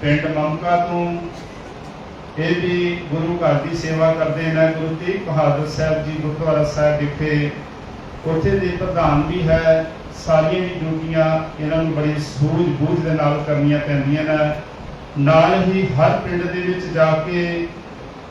ਪਿੰਡ ਮਮਕਾ ਤੋਂ ਇਹ ਵੀ ਗੁਰੂ ਘਰ ਦੀ ਸੇਵਾ ਕਰਦੇ ਨੇ। ਗੁਰੂ ਤੇਗ ਬਹਾਦਰ ਸਾਹਿਬ ਜੀ ਗੁਰਦੁਆਰਾ ਸਾਹਿਬ ਵਿਖੇ ਉੱਥੇ ਦੇ ਪ੍ਰਧਾਨ ਵੀ ਹੈ। ਸਾਰੀਆਂ ਵੀ ਡਿਊਟੀਆਂ ਇਹਨਾਂ ਨੂੰ ਬੜੀ ਸੂਝ ਬੂਝ ਦੇ ਨਾਲ ਕਰਨੀਆਂ ਪੈਂਦੀਆਂ ਨੇ। ਨਾਲ ਹੀ ਹਰ ਪਿੰਡ ਦੇ ਵਿੱਚ ਜਾ ਕੇ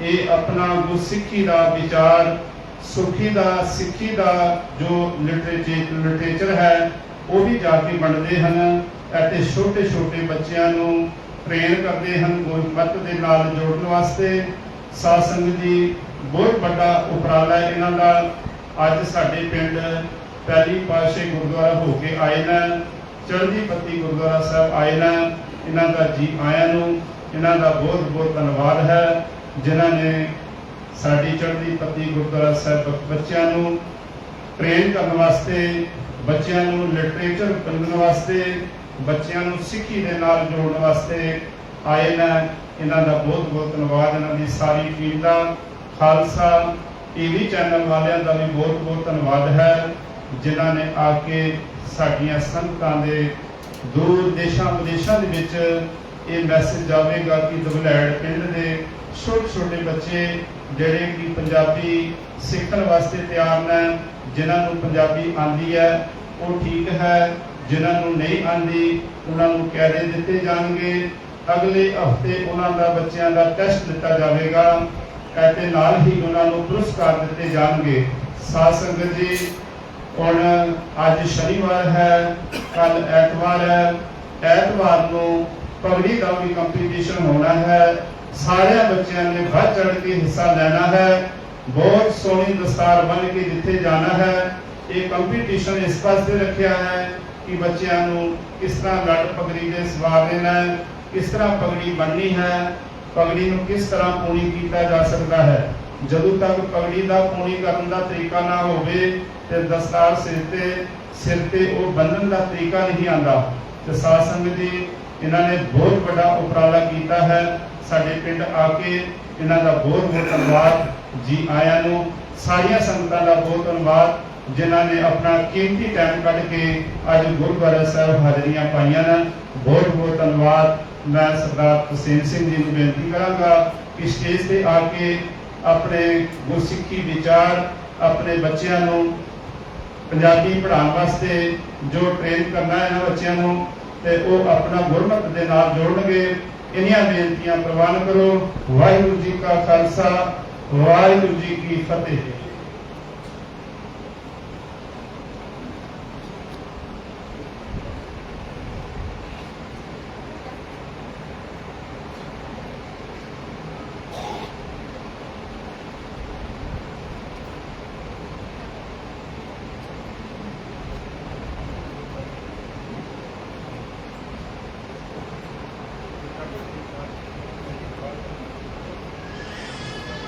ਇਹ ਆਪਣਾ ਗੁਰਸਿੱਖੀ ਦਾ ਵਿਚਾਰ, ਸੁਖੀ ਦਾ, ਸਿੱਖੀ ਦਾ ਜੋ ਲਿਟਰੇਚਰ ਲਿਟਰੇਚਰ ਹੈ, ਉਹ ਵੀ ਜਾ ਕੇ ਵੰਡਦੇ ਹਨ ਅਤੇ ਛੋਟੇ ਛੋਟੇ ਬੱਚਿਆਂ ਨੂੰ ਟ੍ਰੇਨ ਕਰਦੇ ਹਨ ਗੁਰਮਤ ਦੇ ਨਾਲ ਜੋੜਨ ਵਾਸਤੇ। ਸਾਧ ਸੰਗਤ ਜੀ, ਬਹੁਤ ਵੱਡਾ ਉਪਰਾਲਾ ਇਹਨਾਂ ਦਾ। ਅੱਜ ਸਾਡੇ ਪਿੰਡ ਪਹਿਲੀ ਪਾਸ਼ੇ ਗੁਰਦੁਆਰਾ ਹੋ ਕੇ ਆਏ ਨੇ। ਚੜ੍ਹਦੀ ਪੱਤੀ ਗੁਰਦੁਆਰਾ ਸਾਹਿਬ ਆਏ ਨੇ। ਇਹਨਾਂ ਦਾ ਜੀ ਆਇਆਂ ਨੂੰ ਇਹਨਾਂ ਦਾ ਬਹੁਤ ਬਹੁਤ ਧੰਨਵਾਦ ਹੈ। ਜਿਨ੍ਹਾਂ ਨੇ ਸਾਡੀ ਚੜ੍ਹਦੀ ਪੱਤੀ ਗੁਰਦੁਆਰਾ ਸਾਹਿਬ ਬੱਚਿਆਂ ਨੂੰ ਟ੍ਰੇਨ ਕਰਨ ਵਾਸਤੇ, ਬੱਚਿਆਂ ਨੂੰ ਲਿਟਰੇਚਰ ਵੰਡਣ ਵਾਸਤੇ ਬੱਚਿਆਂ ਨੂੰ ਸਿੱਖੀ ਦੇ ਨਾਲ ਜੋੜਨ ਵਾਸਤੇ ਆਏ ਨੇ ਇਹਨਾਂ ਦਾ ਬਹੁਤ ਬਹੁਤ ਧੰਨਵਾਦ। ਇਹਨਾਂ ਦੀ ਸਾਰੀ ਟੀਮ ਦਾ ਖਾਲਸਾ ਟੀਵੀ ਚੈਨਲ ਵਾਲਿਆਂ ਦਾ ਵੀ ਬਹੁਤ ਬਹੁਤ ਧੰਨਵਾਦ ਹੈ, ਜਿਨ੍ਹਾਂ ਨੇ ਆ ਕੇ ਸਾਡੀਆਂ ਸੰਗਤਾਂ ਦੇ ਦੂਰ ਦੇਸ਼ਾਂ ਵਿਦੇਸ਼ਾਂ ਦੇ ਵਿੱਚ ਇਹ ਮੈਸੇਜ ਜਾਵੇਗਾ ਕਿ ਦਬਲੈੜ ਪਿੰਡ ਦੇ ਛੋਟੇ ਛੋਟੇ ਬੱਚੇ ਜਿਹੜੇ ਕਿ ਪੰਜਾਬੀ ਸਿੱਖਣ ਵਾਸਤੇ ਤਿਆਰ ਨੇ, ਜਿਨ੍ਹਾਂ ਨੂੰ ਪੰਜਾਬੀ ਆਂਦੀ ਹੈ, ਉਹ ਠੀਕ ਹੈ। ਜਿਨ੍ਹਾਂ ਨੂੰ ਨਹੀਂ ਆਂਦੀ, ਉਹਨਾਂ ਨੂੰ ਕਹਿਰੇ ਦਿੱਤੇ ਜਾਣਗੇ। ਅਗਲੇ ਹਫ਼ਤੇ ਉਹਨਾਂ ਦਾ ਬੱਚਿਆਂ ਦਾ ਟੈਸਟ ਦਿੱਤਾ ਜਾਵੇਗਾ। ਅਤੇ ਨਾਲ ਹੀ ਉਹਨਾਂ ਨੂੰ ਪੁਰਸਕਾਰ ਦਿੱਤੇ ਜਾਣਗੇ। ਸਾਧ ਸੰਗਤ ਜੀ, ਹੁਣ ਅੱਜ ਸ਼ਨੀਵਾਰ ਹੈ ਕੱਲ ਐਤਵਾਰ ਹੈ। ਐਤਵਾਰ ਨੂੰ ਪਗੜੀ ਦਾ ਵੀ ਕੰਪੀਟੀਸ਼ਨ ਹੋਣਾ ਹੈ। ਸਾਰਿਆਂ ਬੱਚਿਆਂ ਨੇ ਵੱਧ ਚੜ ਕੇ ਹਿੱਸਾ ਲੈਣਾ ਹੈ। ਬਹੁਤ ਸੋਹਣੀ ਦਸਤਾਰ ਬਣ ਕੇ ਜਿੱਥੇ ਜਾਣਾ ਹੈ। ਇਹ ਕੰਪੀਟੀਸ਼ਨ ਇਸ ਪਾਸੇ ਰੱਖਿਆ ਹੈ। ਕਿ ਬੱਚਿਆਂ ਨੂੰ ਕਿਸ ਤਰ੍ਹਾਂ ਲੜ ਪਗੜੀ ਦੇ ਸਵਾਰ ਲੈਣਾ ਹੈ, ਕਿਸ ਤਰ੍ਹਾਂ ਪਗੜੀ ਬੰਨਣੀ ਹੈ, ਪਗੜੀ ਨੂੰ ਕਿਸ ਤਰ੍ਹਾਂ ਪੂਣੀ ਕੀਤਾ ਜਾ ਸਕਦਾ ਹੈ। ਜਦੋਂ ਤੱਕ ਪਗੜੀ ਦਾ ਪੂਣੀ ਕਰਨ ਦਾ ਤਰੀਕਾ ਨਾ ਹੋਵੇ ਤੇ ਦਸਤਾਰ ਸਿਰ ਤੇ ਸਿਰ ਤੇ ਉਹ ਬੰਨਣ ਦਾ ਤਰੀਕਾ ਨਹੀਂ ਆਂਦਾ ਤੇ ਸਾਧ ਸੰਗਤ ਜੀ, ਇਹਨਾਂ ਨੇ ਬਹੁਤ ਵੱਡਾ ਉਪਰਾਲਾ ਕੀਤਾ ਹੈ। ਸਾਡੇ ਪਿੰਡ ਆ ਕੇ ਇਹਨਾਂ ਦਾ ਬਹੁਤ ਬਹੁਤ ਧੰਨਵਾਦ। ਜੀ ਆਇਆਂ ਨੂੰ ਸਾਰੀਆਂ ਸੰਗਤਾਂ ਦਾ ਬਹੁਤ ਧੰਨਵਾਦ। ਜਿਨ੍ਹਾਂ ਨੇ ਆਪਣਾ ਕੀਮਤੀ ਟਾਈਮ ਕੱਢ ਕੇ ਅੱਜ ਗੁਰਦੁਆਰਾ ਸਾਹਿਬ ਹਾਜ਼ਰੀਆਂ ਪਾਈਆਂ ਨੇ। ਬਹੁਤ ਬਹੁਤ ਧੰਨਵਾਦ। ਮੈਂ ਸਰਦਾਰ ਹੁਸੈਨ ਸਿੰਘ ਜੀ ਨੂੰ ਬੇਨਤੀ ਕਰਾਂਗਾ ਕਿ ਸਟੇਜ ਤੇ ਆ ਕੇ ਆਪਣੇ ਗੁਰਸਿੱਖੀ ਵਿਚਾਰ, ਆਪਣੇ ਬੱਚਿਆਂ ਨੂੰ, ਪੰਜਾਬੀ ਪੜ੍ਹਾਉਣ ਵਾਸਤੇ ਜੋ ਟ੍ਰੇਨ ਕਰਨਾ ਹੈ ਇਹਨਾਂ ਬੱਚਿਆਂ ਨੂੰ, ਤੇ ਉਹ ਆਪਣਾ ਗੁਰਮਤ ਦੇ ਨਾਲ ਜੋੜਨਗੇ। ਇੰਨੀਆਂ ਬੇਨਤੀਆਂ ਪ੍ਰਵਾਨ ਕਰੋ। ਵਾਹਿਗੁਰੂ ਜੀ ਕਾ ਖਾਲਸਾ, ਵਾਹਿਗੁਰੂ ਜੀ ਕੀ ਫਤਿਹ।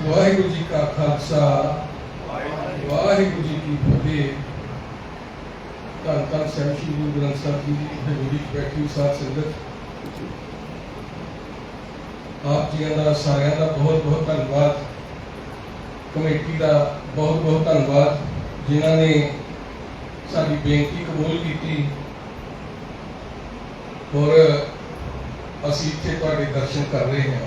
ਵਾਹਿਗੁਰੂ ਜੀ ਕਾ ਖਾਲਸਾ, ਵਾਹਿਗੁਰੂ ਜੀ ਕੀ ਫਤਿਹ। ਧੰਨ ਧੰਨ ਸਾਹਿਬ ਸ਼੍ਰੀ ਗੁਰੂ ਗ੍ਰੰਥ ਸਾਹਿਬ ਜੀ ਦੀ ਹਜ਼ੂਰੀ ਬੈਠੀ ਸਾਧ ਸੰਗਤ। ਆਪ ਜੀਆਂ ਦਾ, ਸਾਰਿਆਂ ਦਾ ਬਹੁਤ ਬਹੁਤ ਧੰਨਵਾਦ। ਕਮੇਟੀ ਦਾ ਬਹੁਤ ਬਹੁਤ ਧੰਨਵਾਦ, ਜਿਨ੍ਹਾਂ ਨੇ ਸਾਡੀ ਬੇਨਤੀ ਕਬੂਲ ਕੀਤੀ। ਔਰ ਅਸੀਂ ਇੱਥੇ ਤੁਹਾਡੇ ਦਰਸ਼ਨ ਕਰ ਰਹੇ ਹਾਂ।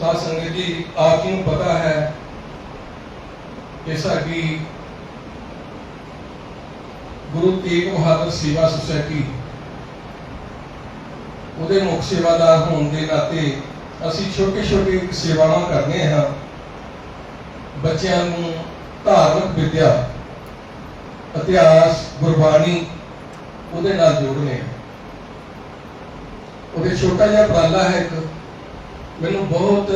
ਸਾਧ ਸੰਗਤ ਜੀ, ਆਪ ਜੀ ਨੂੰ ਪਤਾ ਹੈ ਕਿ ਸਾਡੀ ਗੁਰੂ ਤੇਗ ਬਹਾਦਰ ਸੇਵਾ ਸੁਸਾਇਟੀ ਉਹਦੇ ਮੁੱਖ ਸੇਵਾਦਾਰ ਹੋਣ ਦੇ ਨਾਤੇ ਅਸੀਂ ਛੋਟੇ ਛੋਟੇ ਸੇਵਾਵਾਂ ਕਰਦੇ ਹਾਂ। ਬੱਚਿਆਂ ਨੂੰ ਧਾਰਮਿਕ ਵਿਦਿਆ, ਇਤਿਹਾਸ, ਗੁਰਬਾਣੀ ਉਹਦੇ ਨਾਲ ਜੋੜਨੇ ਆ। ਉਹਦੇ ਛੋਟਾ ਜਿਹਾ ਉਪਰਾਲਾ ਹੈ ਇੱਕ ਮੈਨੂੰ ਬਹੁਤ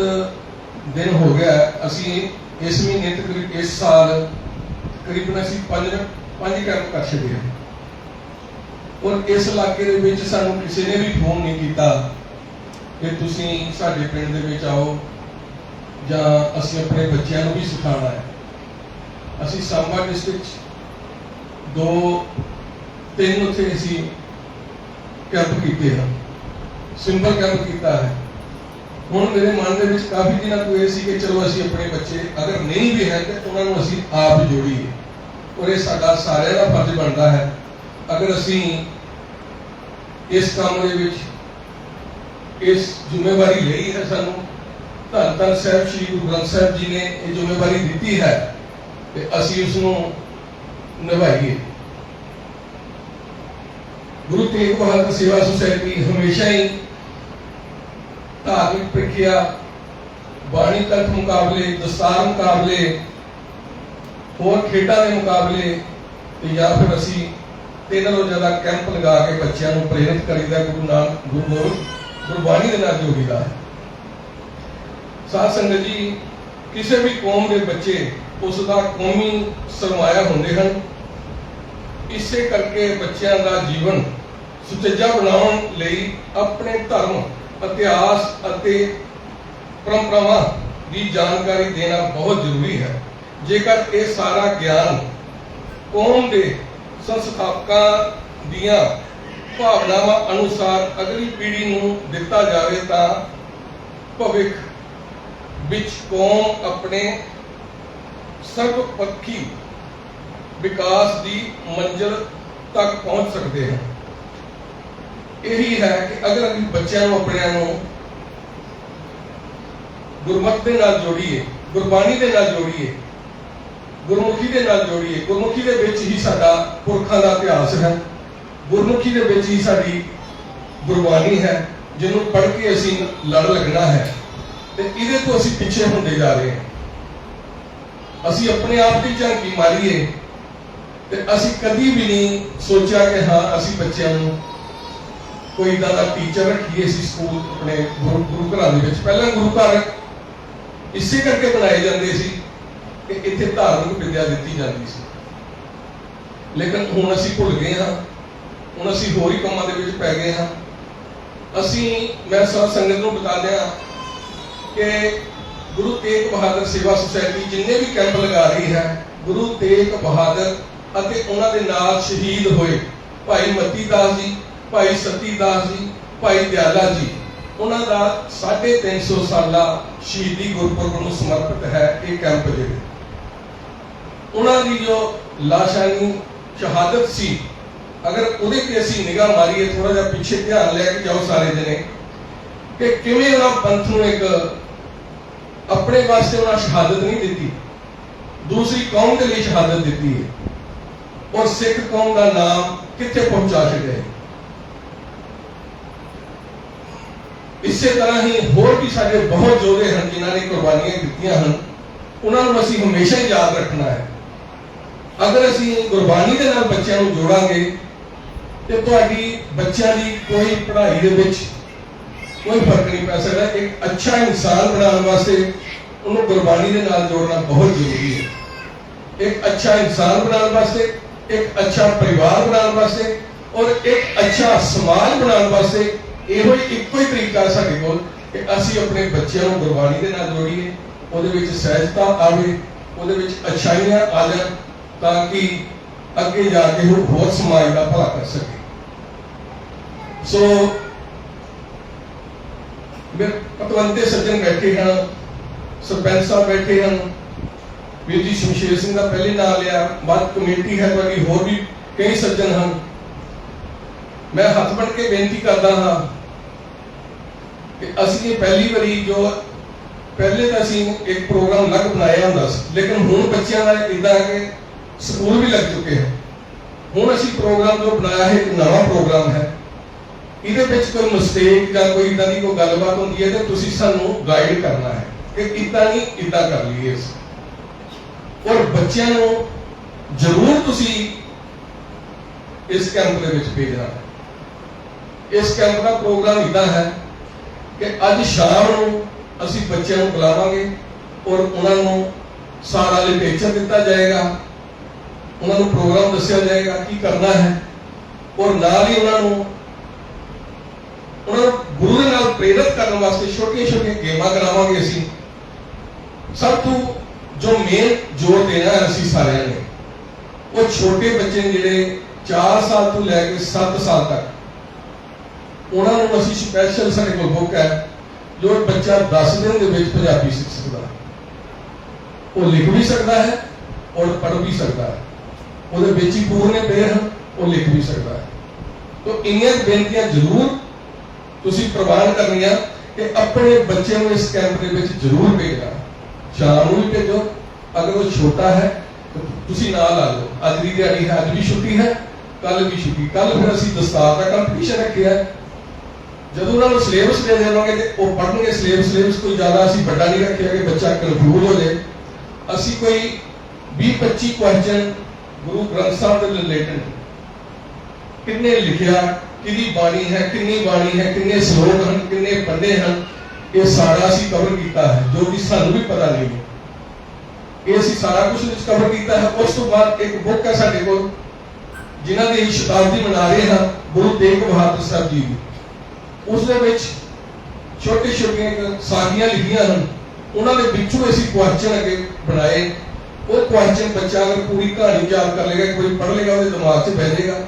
ਦਿਨ ਹੋ ਗਿਆ ਅਸੀਂ ਇਸ ਮਹੀਨੇ ਤਕਰੀਬ ਇਸ ਸਾਲ ਤਕਰੀਬਨ ਅਸੀਂ ਪੰਜ ਪੰਜ ਕੈਂਪ ਕਰ ਛੱਡੇ ਹਾਂ ਔਰ ਇਸ ਇਲਾਕੇ ਦੇ ਵਿੱਚ ਸਾਨੂੰ ਕਿਸੇ ਨੇ ਵੀ ਫੋਨ ਨਹੀਂ ਕੀਤਾ ਕਿ ਤੁਸੀਂ ਸਾਡੇ ਪਿੰਡ ਦੇ ਵਿੱਚ ਆਓ ਜਾਂ ਅਸੀਂ ਆਪਣੇ ਬੱਚਿਆਂ ਨੂੰ ਵੀ ਸਿਖਾਉਣਾ ਹੈ ਅਸੀਂ ਸਾਂਬਾ ਡਿਸਟ੍ਰਿਕਟ ਦੋ, ਤਿੰਨ ਉੱਥੇ ਅਸੀਂ ਕੈਂਪ ਕੀਤੇ ਹਨ ਸਿੰਪਲ ਕੈਂਪ ਕੀਤਾ ਹੈ। ਹੁਣ ਮੇਰੇ ਮਨ ਦੇ ਵਿੱਚ ਕਾਫੀ ਦਿਨਾਂ ਤੋਂ ਇਹ ਸੀ ਕਿ ਚਲੋ ਅਸੀਂ ਆਪਣੇ ਬੱਚੇ, ਅਗਰ ਨਹੀਂ ਵੀ ਹੈ ਤੇ ਉਹਨਾਂ ਨੂੰ ਅਸੀਂ ਆਪ ਜੋੜੀਏ। ਔਰ ਇਹ ਸਾਡਾ ਸਾਰਿਆਂ ਦਾ ਫਰਜ਼ ਬਣਦਾ ਹੈ। ਅਗਰ ਅਸੀਂ ਇਸ ਕੰਮ ਦੇ ਵਿੱਚ ਇਸ ਜ਼ਿੰਮੇਵਾਰੀ ਲਈ ਹੈ ਸਾਨੂੰ ਧੰਨ ਧੰਨ ਸਾਹਿਬ, ਸ੍ਰੀ ਗੁਰੂ ਗ੍ਰੰਥ ਸਾਹਿਬ ਜੀ ਨੇ ਇਹ ਜ਼ਿੰਮੇਵਾਰੀ ਦਿੱਤੀ ਹੈ ਤੇ ਅਸੀਂ ਉਸ ਨੂੰ ਨਿਭਾਈਏ। ਗੁਰੂ ਤੇਗ ਬਹਾਦਰ ਸੇਵਾ ਸੁਸਾਇਟੀ ਹਮੇਸ਼ਾ ਹੀ ਧਾਰਮਿਕ ਪ੍ਰਕਿਰਿਆ ਬਾਣੀ ਤੱਕ ਮੁਕਾਬਲੇ, ਦਸਤਾਰ ਮੁਕਾਬਲੇ, ਹੋਰ ਖੇਡਾਂ ਦੇ ਮੁਕਾਬਲੇ, ਤੇ ਜਾਂ ਫਿਰ ਅਸੀਂ ਤਿੰਨ ਰੋਜ਼ਾਂ ਦਾ ਕੈਂਪ ਲਗਾ ਕੇ ਬੱਚਿਆਂ ਨੂੰ ਪ੍ਰੇਰਿਤ ਕਰੀਦਾ ਗੁਰੂ ਨਾਨਕ, ਗੁਰੂ ਗੁਰਬਾਣੀ ਦੇ ਨਾਲ ਜੋੜੀਦਾ। ਸਾਧ ਸੰਗਤ ਜੀ, ਕਿਸੇ ਵੀ ਕੌਮ ਦੇ ਬੱਚੇ ਉਸ ਦਾ ਕੌਮੀ ਸਰਮਾਇਆ ਹੁੰਦੇ ਹਨ। ਇਸੇ ਕਰਕੇ ਬੱਚਿਆਂ ਦਾ ਜੀਵਨ ਸੁਚੱਜਾ ਬਣਾਉਣ ਲਈ ਆਪਣੇ ਧਰਮ ਇਤਿਹਾਸ ਅਤੇ ਪਰੰਪਰਾਵਾਂ ਦੀ ਜਾਣਕਾਰੀ ਦੇਣਾ ਬਹੁਤ ਜ਼ਰੂਰੀ ਹੈ। ਜੇਕਰ ਇਹ ਸਾਰਾ ਗਿਆਨ ਕੌਮ ਦੇ ਸੰਸਥਾਪਕਾਂ ਦੀਆਂ ਭਾਵਨਾਵਾਂ ਅਨੁਸਾਰ ਅਗਲੀ ਪੀੜ੍ਹੀ ਨੂੰ ਦਿੱਤਾ ਜਾਵੇ ਤਾਂ ਭਵਿੱਖ ਵਿੱਚ ਕੌਮ ਆਪਣੇ ਸਰਵਪੱਖੀ ਵਿਕਾਸ ਦੀ ਮੰਜ਼ਿਲ ਤੱਕ ਪਹੁੰਚ ਸਕਦੇ ਹਨ। ਇਹੀ ਹੈ ਕਿ ਅਗਰ ਅਸੀਂ ਬੱਚਿਆਂ ਨੂੰ ਆਪਣਿਆਂ ਨੂੰ ਗੁਰਮਤਿ ਦੇ ਨਾਲ ਜੋੜੀਏ, ਗੁਰਬਾਣੀ ਦੇ ਨਾਲ ਜੋੜੀਏ, ਗੁਰਮੁਖੀ ਦੇ ਨਾਲ ਜੋੜੀਏ, ਗੁਰਮੁਖੀ ਦੇ ਵਿੱਚ ਹੀ ਸਾਡਾ ਪੁਰਖਾਂ ਦਾ ਇਤਿਹਾਸ ਹੈ। ਗੁਰਮੁਖੀ ਦੇ ਵਿੱਚ ਹੀ ਸਾਡੀ ਗੁਰਬਾਣੀ ਹੈ, ਜਿਹਨੂੰ ਪੜ੍ਹ ਕੇ ਅਸੀਂ ਲੜ ਲੱਗਣਾ ਹੈ। ਤੇ ਇਹਦੇ ਤੋਂ ਅਸੀਂ ਪਿੱਛੇ ਹੁੰਦੇ ਜਾ ਰਹੇ ਹਾਂ। ਅਸੀਂ ਆਪਣੇ ਆਪ ਦੀ ਝਾਂਕੀ ਮਾਰੀਏ ਤੇ ਅਸੀਂ ਕਦੀ ਵੀ ਨਹੀਂ ਸੋਚਿਆ ਕਿ ਹਾਂ, ਅਸੀਂ ਬੱਚਿਆਂ ਨੂੰ ਕੋਈ ਇਦਾਂ ਦਾ ਟੀਚਰ ਰੱਖੀਏ ਸੀ ਸਕੂਲ ਆਪਣੇ ਗੁਰੂ ਗੁਰੂ ਘਰਾਂ ਦੇ ਵਿੱਚ। ਪਹਿਲਾਂ ਗੁਰੂ ਘਰ ਇਸੇ ਕਰਕੇ ਬਣਾਏ ਜਾਂਦੇ ਸੀ ਕਿ ਇੱਥੇ ਧਾਰਮਿਕ ਵਿਦਿਆ ਦਿੱਤੀ ਜਾਂਦੀ ਸੀ। ਲੇਕਿਨ ਹੁਣ ਅਸੀਂ ਭੁੱਲ ਗਏ ਹਾਂ। ਹੁਣ ਅਸੀਂ ਹੋਰ ਹੀ ਕੰਮਾਂ ਦੇ ਵਿੱਚ ਪੈ ਗਏ ਹਾਂ। ਅਸੀਂ, ਮੈਂ ਸਭ ਸੰਗਤ ਨੂੰ ਬਤਾ ਦਿਆਂ ਕਿ ਗੁਰੂ ਤੇਗ ਬਹਾਦਰ ਸੇਵਾ ਸੁਸਾਇਟੀ ਜਿੰਨੇ ਵੀ ਕੈਂਪ ਲਗਾ ਰਹੀ ਹੈ, ਗੁਰੂ ਤੇਗ ਬਹਾਦਰ ਅਤੇ ਉਹਨਾਂ ਦੇ ਨਾਲ ਸ਼ਹੀਦ ਹੋਏ ਭਾਈ ਮਤੀ ਦਾਸ ਜੀ ਭਾਈ ਸਤੀ ਦਾਸ ਜੀ, ਭਾਈ ਦਿਆਲਾ ਜੀ, ਉਹਨਾਂ ਦਾ 350 ਸਾਲਾ ਸ਼ਹੀਦੀ ਗੁਰਪੁਰਬ ਨੂੰ ਸਮਰਪਿਤ ਹੈ ਇਹ ਕੈਂਪ ਜਿਹੜੇ। ਉਹਨਾਂ ਦੀ ਜੋ ਲਾਸ਼ਾਨੀ ਸ਼ਹਾਦਤ ਸੀ, ਅਗਰ ਉਹਦੇ ਤੇ ਅਸੀਂ ਨਿਗਾਹ ਮਾਰੀਏ ਥੋੜਾ ਜਿਹਾ ਪਿੱਛੇ ਧਿਆਨ ਲੈ ਕੇ ਜਾਓ ਸਾਰੇ ਜਣੇ, ਕਿ ਕਿਵੇਂ ਉਹਨਾਂ ਪੰਥ ਨੂੰ ਇੱਕ ਆਪਣੇ ਵਾਸਤੇ ਉਹਨਾਂ ਸ਼ਹਾਦਤ ਨਹੀਂ ਦਿੱਤੀ, ਦੂਸਰੀ ਕੌਮ ਦੇ ਲਈ ਸ਼ਹਾਦਤ ਦਿੱਤੀ ਹੈ, ਔਰ ਸਿੱਖ ਕੌਮ ਦਾ ਨਾਮ ਕਿੱਥੇ ਪਹੁੰਚਾ ਛੱਡਿਆ ਹੈ? ਇਸੇ ਤਰ੍ਹਾਂ ਹੀ ਹੋਰ ਵੀ ਸਾਡੇ ਬਹੁਤ ਯੋਧੇ ਹਨ, ਜਿਨ੍ਹਾਂ ਨੇ ਕੁਰਬਾਨੀਆਂ ਦਿੱਤੀਆਂ ਹਨ, ਉਹਨਾਂ ਨੂੰ ਅਸੀਂ ਹਮੇਸ਼ਾ ਹੀ ਯਾਦ ਰੱਖਣਾ ਹੈ। ਅਗਰ ਅਸੀਂ ਗੁਰਬਾਣੀ ਦੇ ਨਾਲ ਬੱਚਿਆਂ ਨੂੰ ਜੋੜਾਂਗੇ, ਤੇ ਤੁਹਾਡੀ ਬੱਚਿਆਂ ਦੀ ਕੋਈ ਪੜ੍ਹਾਈ ਦੇ ਵਿੱਚ ਕੋਈ ਫ਼ਰਕ ਨਹੀਂ ਪੈ ਸਕਦਾ। ਇੱਕ ਅੱਛਾ ਇਨਸਾਨ ਬਣਾਉਣ ਵਾਸਤੇ ਉਹਨੂੰ ਗੁਰਬਾਣੀ ਦੇ ਨਾਲ ਜੋੜਨਾ ਬਹੁਤ ਜ਼ਰੂਰੀ ਹੈ। ਇੱਕ ਅੱਛਾ ਇਨਸਾਨ ਬਣਾਉਣ ਵਾਸਤੇ, ਇੱਕ ਅੱਛਾ ਪਰਿਵਾਰ ਬਣਾਉਣ ਵਾਸਤੇ ਔਰ ਇੱਕ ਅੱਛਾ ਸਮਾਜ ਬਣਾਉਣ ਵਾਸਤੇ ਇਹੋ ਹੀ ਇੱਕੋ ਹੀ ਤਰੀਕਾ ਸਾਡੇ ਕੋਲ ਕਿ ਅਸੀਂ ਆਪਣੇ ਬੱਚਿਆਂ ਨੂੰ ਗੁਰਬਾਣੀ ਦੇ ਨਾਲ ਜੋੜੀਏ, ਉਹਦੇ ਵਿੱਚ ਸਹਿਜਤਾ ਆਵੇ, ਉਹਦੇ ਵਿੱਚ ਅਛਾਈਆਂ ਆ ਜਾਣ, ਤਾਂ ਕਿ ਅੱਗੇ ਜਾ ਕੇ ਉਹ ਹੋਰ ਸਮਾਜ ਦਾ ਭਲਾ ਕਰ ਸਕੇ। ਸੋ ਮੇਰੇ ਪਤਵੰਤੇ ਸੱਜਣ ਬੈਠੇ ਹਨ ਸਰਪੰਚ ਸਾਹਿਬ ਬੈਠੇ ਹਨ। ਵੀਰ ਜੀ, ਸ਼ਮਸ਼ੇਰ ਸਿੰਘ ਦਾ ਪਹਿਲੇ ਨਾਮ ਲਿਆ ਬਾਅਦ ਕਮੇਟੀ ਹੈ ਤੁਹਾਡੀ, ਹੋਰ ਵੀ ਕਈ ਸੱਜਣ ਹਨ। ਮੈਂ ਹੱਥ ਬਣ ਕੇ ਬੇਨਤੀ ਕਰਦਾ ਹਾਂ ਕਿ ਅਸੀਂ ਇਹ ਪਹਿਲੀ ਵਾਰੀ ਜੋ ਪਹਿਲੇ ਤਾਂ ਅਸੀਂ ਇੱਕ ਪ੍ਰੋਗਰਾਮ ਅਲੱਗ ਬਣਾਇਆ ਹੁੰਦਾ ਸੀ, ਲੇਕਿਨ ਹੁਣ ਬੱਚਿਆਂ ਦਾ ਇਦਾਂ ਹੈ ਕਿ ਸਕੂਲ ਵੀ ਲੱਗ ਚੁੱਕੇ ਹਨ। ਹੁਣ ਅਸੀਂ ਪ੍ਰੋਗਰਾਮ ਜੋ ਬਣਾਇਆ ਹੈ, ਇੱਕ ਨਵਾਂ ਪ੍ਰੋਗਰਾਮ ਹੈ। ਇਹਦੇ ਵਿੱਚ ਕੋਈ ਮਿਸਟੇਕ ਜਾਂ ਕੋਈ ਇਦਾਂ ਦੀ ਕੋਈ ਗੱਲਬਾਤ ਹੁੰਦੀ ਹੈ ਤੇ ਤੁਸੀਂ ਸਾਨੂੰ ਗਾਈਡ ਕਰਨਾ ਹੈ ਕਿ ਕਿੱਦਾਂ ਨਹੀਂ ਇਦਾਂ ਕਰ ਲਈਏ ਅਸੀਂ। ਔਰ ਬੱਚਿਆਂ ਨੂੰ ਜ਼ਰੂਰ ਤੁਸੀਂ ਇਸ ਕੈਂਪ ਦੇ ਵਿੱਚ ਭੇਜਣਾ। ਇਸ ਕੈਂਪ ਦਾ ਪ੍ਰੋਗਰਾਮ ਇਦਾਂ ਹੈ ਕਿ ਅੱਜ ਸ਼ਾਮ ਨੂੰ ਅਸੀਂ ਬੱਚਿਆਂ ਨੂੰ ਬੁਲਾਵਾਂਗੇ ਔਰ ਉਹਨਾਂ ਨੂੰ ਸਾਰਾ ਲਿਟਰੇਚਰ ਦਿੱਤਾ ਜਾਏਗਾ। ਉਹਨਾਂ ਨੂੰ ਪ੍ਰੋਗਰਾਮ ਦੱਸਿਆ ਜਾਏਗਾ ਕੀ ਕਰਨਾ ਹੈ। ਔਰ ਨਾਲ ਹੀ ਉਹਨਾਂ ਨੂੰ ਉਹਨਾਂ ਨੂੰ ਗੁਰੂ ਦੇ ਨਾਲ ਪ੍ਰੇਰਿਤ ਕਰਨ ਵਾਸਤੇ ਛੋਟੀਆਂ ਛੋਟੀਆਂ ਗੇਮਾਂ ਕਰਾਵਾਂਗੇ ਅਸੀਂ। ਸਭ ਤੋਂ ਜੋ ਮੇਨ ਜ਼ੋਰ ਦੇਣਾ ਹੈ ਅਸੀਂ ਸਾਰਿਆਂ ਨੇ। ਉਹ ਛੋਟੇ ਬੱਚੇ ਨੇ ਜਿਹੜੇ 4 ਸਾਲ ਤੋਂ ਲੈ ਕੇ 7 ਸਾਲ ਤੱਕ ਉਹਨਾਂ ਨੂੰ ਅਸੀਂ ਸਪੈਸ਼ਲ ਸਾਡੇ ਕੋਲ ਬੁੱਕ ਹੈ, ਜੋ ਬੱਚਾ 10 ਦਿਨ ਦੇ ਵਿੱਚ ਪੰਜਾਬੀ ਸਿੱਖ ਸਕਦਾ ਉਹ ਲਿਖ ਵੀ ਸਕਦਾ ਹੈ ਔਰ ਪੜ੍ਹ ਵੀ ਸਕਦਾ ਹੈ। ਉਹਦੇ ਵਿੱਚ ਹੀ ਪੂਰਨੇ ਪਏ ਹਨ ਉਹ ਲਿਖ ਵੀ ਸਕਦਾ ਹੈ। ਤੋ ਇੰਨੀਆਂ ਬੇਨਤੀਆਂ ਜ਼ਰੂਰ ਤੁਸੀਂ ਪ੍ਰਵਾਨ ਕਰਨੀਆਂ ਕਿ ਆਪਣੇ ਬੱਚੇ ਨੂੰ ਇਸ ਕੈਂਪ ਦੇ ਵਿੱਚ ਜ਼ਰੂਰ ਭੇਜਣਾ। ਸ਼ਾਮ ਨੂੰ ਵੀ ਭੇਜੋ। ਅਗਰ ਉਹ ਛੋਟਾ ਹੈ ਤੁਸੀਂ ਨਾਲ ਆ ਜਾਓ। ਅੱਜ ਦੀ ਦਿਹਾੜੀ ਹੈ, ਅੱਜ ਵੀ ਛੁੱਟੀ ਹੈ ਕੱਲ ਵੀ ਛੁੱਟੀ। ਕੱਲ ਫਿਰ ਅਸੀਂ ਦਸਤਾਰ ਦਾ ਕੰਪੀਟੀਸ਼ਨ ਰੱਖਿਆ ਜਦੋਂ ਉਹਨਾਂ ਨੂੰ ਸਿਲੇਬਸ ਦੇ ਦੇਵਾਂਗੇ ਤੇ ਉਹ ਪੜ੍ਹਨਗੇ ਸਿਲੇਬਸ ਸਿਲੇਬਸ ਕੋਈ ਜ਼ਿਆਦਾ ਅਸੀਂ ਵੱਡਾ ਨਹੀਂ ਰੱਖਿਆ ਕਿ ਬੱਚਾ ਕਨਫਿਊਜ਼ ਹੋ ਜਾਏ। ਅਸੀਂ ਕੋਈ 20 25 ਕੁਐਸਚਨ ਗੁਰੂ ਗ੍ਰੰਥ ਸਾਹਿਬ ਦੇ ਰਿਲੇਟਡ ਕਿੰਨੇ ਲਿਖਿਆ, ਕਿਹਦੀ ਬਾਣੀ ਹੈ, ਕਿੰਨੀ ਬਾਣੀ ਹੈ, ਕਿੰਨੇ ਸ਼ਲੋਕ ਹਨ, ਕਿੰਨੇ ਪੰਡੇ ਹਨ, ਇਹ ਸਾਰਾ ਅਸੀਂ ਕਵਰ ਕੀਤਾ ਹੈ, ਜੋ ਕਿ ਸਾਨੂੰ ਵੀ ਪਤਾ ਨਹੀਂ ਇਹ ਅਸੀਂ ਸਾਰਾ ਕੁਝ ਵਿੱਚ ਕਵਰ ਕੀਤਾ ਹੈ। ਉਸ ਤੋਂ ਬਾਅਦ ਇੱਕ ਬੁੱਕ ਹੈ ਸਾਡੇ ਕੋਲ, ਜਿਨ੍ਹਾਂ ਦੀ ਸ਼ਤਾਬਦੀ ਮਨਾ ਰਹੇ ਹਾਂ, ਗੁਰੂ ਤੇਗ ਬਹਾਦਰ ਸਾਹਿਬ ਜੀ ਦੀ। ਉਸ ਦੇ ਵਿੱਚ ਛੋਟੇ ਛੋਟੀਆਂ ਸਾਖੀਆਂ ਲਿਖੀਆਂ ਹਨ। ਉਹਨਾਂ ਦੇ ਵਿੱਚੋਂ ਅਸੀਂ ਕੁਐਸਚਨ ਅੱਗੇ ਬਣਾਏ। ਉਹ ਕੁਐਸਚਨ ਬੱਚਾ ਅਗਰ ਪੂਰੀ ਕਹਾਣੀ ਯਾਦ ਕਰ ਲੇਗਾ ਕੋਈ ਪੜ੍ਹ ਲੇਗਾ ਉਹਦੇ ਦਿਮਾਗ 'ਚ ਬਹਿ ਜਾਏਗਾ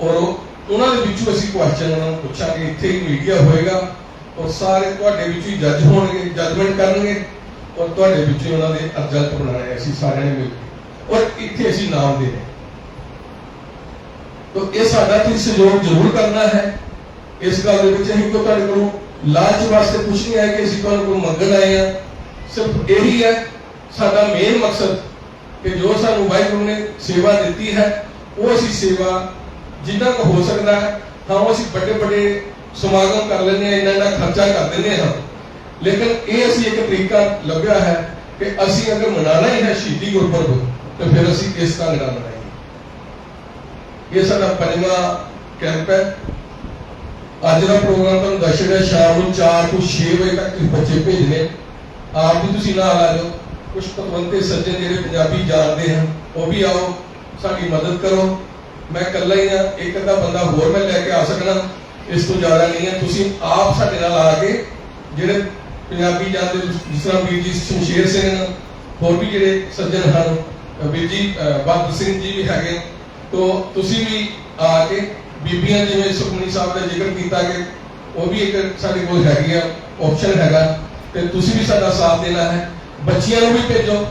ਔਰ ਉਹਨਾਂ ਦੇ ਵਿੱਚੋਂ ਅਸੀਂ ਕੁਐਸਚਨ ਉਹਨਾਂ ਨੂੰ ਪੁੱਛਾਂਗੇ, ਇੱਥੇ ਹੀ ਮੀਡੀਆ ਹੋਏਗਾ ਔਰ ਸਾਰੇ ਤੁਹਾਡੇ ਵਿੱਚ ਹੀ ਜੱਜ ਹੋਣਗੇ ਜੱਜਮੈਂਟ ਕਰਨਗੇ ਔਰ ਤੁਹਾਡੇ ਵਿੱਚੋਂ ਉਹਨਾਂ ਦੇ ਰਿਜ਼ਲਟ ਬਣਾਏ ਅਸੀਂ ਸਾਰਿਆਂ ਨੇ ਮਿਲ ਕੇ। ਔਰ ਇੱਥੇ ਅਸੀਂ ਨਾਮ ਦੇਣੇ ਤੋ ਇਹ ਸਾਡਾ ਤੁਸੀਂ ਸਹਿਯੋਗ ਜ਼ਰੂਰ ਕਰਨਾ ਹੈ। ਇਸ ਗੱਲ ਦੇ ਵਿੱਚ ਅਸੀਂ ਕੋਈ ਤੁਹਾਡੇ ਕੋਲੋਂ ਲਾਲਚ ਵਾਸਤੇ ਕੁਝ ਨਹੀਂ ਆਇਆ ਕਿ ਅਸੀਂ ਤੁਹਾਡੇ ਕੋਲ ਮੰਗਣ ਆਏ ਆ ਸਿਰਫ ਇਹੀ ਹੈ, ਸਾਡਾ ਮੇਨ ਮਕਸਦ ਕਿ ਜੋ ਸਾਨੂੰ ਵਾਹਿਗੁਰੂ ਨੇ ਸੇਵਾ ਦਿੱਤੀ ਹੈ, ਉਹ ਅਸੀਂ ਸੇਵਾ ਜਿੰਨਾ ਕੁ ਹੋ ਸਕਦਾ ਹੈ ਹਾਂ ਉਹ ਅਸੀਂ ਵੱਡੇ ਵੱਡੇ ਸਮਾਗਮ ਕਰ ਲੈਂਦੇ ਹਾਂ, ਇੰਨਾ ਇੰਨਾ ਖਰਚਾ ਕਰ ਦਿੰਦੇ ਹਾਂ। ਲੇਕਿਨ ਇਹ ਅਸੀਂ ਇੱਕ ਤਰੀਕਾ ਲੱਭਿਆ ਹੈ ਕਿ ਅਸੀਂ ਅਗਰ ਮਨਾਣਾ ਹੀ ਹੈ ਸ਼ਹੀਦੀ ਗੁਰਪੁਰਬ, ਤੇ ਫਿਰ ਅਸੀਂ ਇਸ ਢੰਗ ਨਾਲ ਮਨਾਈਏ। ਇਹ ਸਾਡਾ ਪੰਜਵਾਂ ਕੈਂਪ ਹੈ। ਅੱਜ ਦਾ ਪ੍ਰੋਗਰਾਮ ਤੁਹਾਨੂੰ ਦੱਸ ਰਿਹਾ, ਸ਼ਾਮ ਨੂੰ 4 ਤੋਂ 6 ਵਜੇ ਤੱਕ ਤੁਸੀਂ ਬੱਚੇ ਭੇਜਨੇ ਆਪ ਵੀ ਤੁਸੀਂ ਨਾਲ ਆ ਜਾਓ। ਕੁਝ ਪਤਵੰਤੇ ਸੱਜਣ ਜਿਹੜੇ ਪੰਜਾਬੀ ਜਾਣਦੇ ਹਨ, ਉਹ ਵੀ ਆਓ, ਸਾਡੀ ਮਦਦ ਕਰੋ। ਮੈਂ ਇਕੱਲਾ ਹੀ ਆ, ਇੱਕ ਅੱਧਾ ਬੰਦਾ ਹੋਰ ਮੈਂ ਲੈ ਕੇ ਆ ਸਕਣਾ ਇਸ ਤੋਂ ਜ਼ਿਆਦਾ ਨਹੀਂ ਹੈ ਤੁਸੀਂ ਆਪ ਸਾਡੇ ਨਾਲ ਆ ਕੇ ਜਿਹੜੇ ਪੰਜਾਬੀ ਜਾਣਦੇ ਜਿਸ ਤਰ੍ਹਾਂ ਵੀਰ ਜੀ ਸ਼ਮਸ਼ੇਰ ਸਿੰਘ ਹੋਰ ਵੀ ਜਿਹੜੇ ਸੱਜਣ ਹਨ ਵੀਰ ਜੀ, ਅਹ ਸਿੰਘ ਜੀ ਵੀ ਹੈਗੇ। ਤੋ ਤੁਸੀਂ ਵੀ ਆ ਕੇ ਬੀਬੀਆਂ ਜਿਵੇਂ ਸੁਖਮਨੀ ਸਾਹਿਬ ਦਾ ਜ਼ਿਕਰ ਕੀਤਾ ਕਿ ਉਹ ਵੀ ਇੱਕ ਸਾਡੇ ਕੋਲ ਹੈਗੀ ਆ ਆਪਸ਼ਨ ਹੈਗਾ ਤੇ ਤੁਸੀਂ ਵੀ ਸਾਡਾ ਸਾਥ ਦੇਣਾ ਹੈ। ਬੱਚਿਆਂ ਨੂੰ ਵੀ ਭੇਜੋ।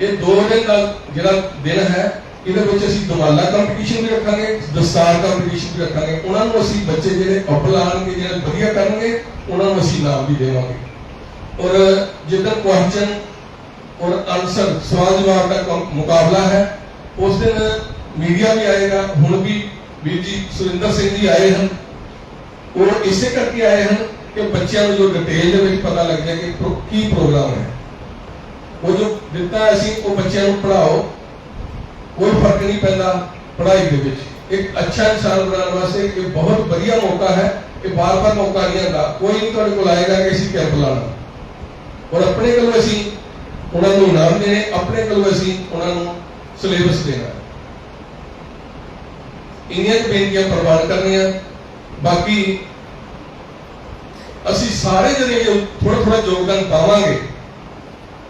ਇਹ ਦੋ ਦਿਨ ਦਾ ਜਿਹੜਾ ਦਿਨ ਹੈ, ਇਹਦੇ ਵਿੱਚ ਅਸੀਂ ਦਮਾਲਾ ਕੰਪੀਟੀਸ਼ਨ ਵੀ ਰੱਖਾਂਗੇ, ਦਸਤਾਰ ਕੰਪੀਟੀਸ਼ਨ ਵੀ ਰੱਖਾਂਗੇ। ਉਹਨਾਂ ਨੂੰ ਅਸੀਂ ਬੱਚੇ ਜਿਹੜੇ ਅੱਵਲ ਆਣਗੇ, ਜਿਹੜੇ ਵਧੀਆ ਕਰਨਗੇ, ਉਹਨਾਂ ਨੂੰ ਅਸੀਂ ਨਾਮ ਵੀ ਦੇਵਾਂਗੇ। ਔਰ ਜਿੱਦਾਂ ਕੁਐਸਚਨ ਔਰ ਆਨਸਰ ਸਵਾਲ ਜਵਾਬ ਦਾ ਮੁਕਾਬਲਾ ਹੈ, ਉਸ ਦਿਨ ਮੀਡੀਆ ਵੀ ਆਏਗਾ, ਹੁਣ ਵੀ ਵੀਰ ਜੀ ਸੁਰਿੰਦਰ ਸਿੰਘ ਜੀ ਆਏ ਹਨ। ਉਹ ਇਸੇ ਕਰਕੇ ਆਏ ਹਨ ਕਿ ਬੱਚਿਆਂ ਨੂੰ ਜੋ ਡਿਟੇਲ ਦੇ ਵਿੱਚ ਪਤਾ ਲੱਗ ਜਾਏ ਕਿ ਪ੍ਰੋ- ਕੀ ਪ੍ਰੋਗਰਾਮ ਹੈ। ਉਹ ਜੋ ਦਿੱਤਾ ਅਸੀਂ, ਉਹ ਬੱਚਿਆਂ ਨੂੰ ਪੜਾਓ ਕੋਈ ਫ਼ਰਕ ਨਹੀਂ ਪੈਂਦਾ ਪੜ੍ਹਾਈ ਦੇ ਵਿੱਚ। ਇੱਕ ਅੱਛਾ ਇਨਸਾਨ ਬਣਾਉਣ ਵਾਸਤੇ ਇਹ ਬਹੁਤ ਵਧੀਆ ਮੌਕਾ ਹੈ ਇਹ ਬਾਰ-ਬਾਰ ਮੌਕਾ ਨਹੀਂ ਆਉਂਦਾ। ਕੋਈ ਨਹੀਂ ਤੁਹਾਡੇ ਕੋਲ ਆਏਗਾ ਕਿ ਅਸੀਂ ਕੈਂਪ ਲਾਣਾ ਔਰ ਆਪਣੇ ਕੋਲੋਂ ਅਸੀਂ ਉਹਨਾਂ ਨੂੰ ਇਨਾਮ ਦੇਣੇ, ਆਪਣੇ ਕੋਲੋਂ ਅਸੀਂ ਉਹਨਾਂ ਨੂੰ ਸਿਲੇਬਸ ਦੇਣਾ। ਇੰਨੀਆਂ ਕੁ ਬੇਨਤੀਆਂ ਪ੍ਰਵਾਨ ਕਰਨੀਆਂ। ਬਾਕੀ ਅਸੀਂ ਸਾਰੇ ਜਣੇ ਥੋੜਾ ਥੋੜਾ ਯੋਗਦਾਨ ਪਾਵਾਂਗੇ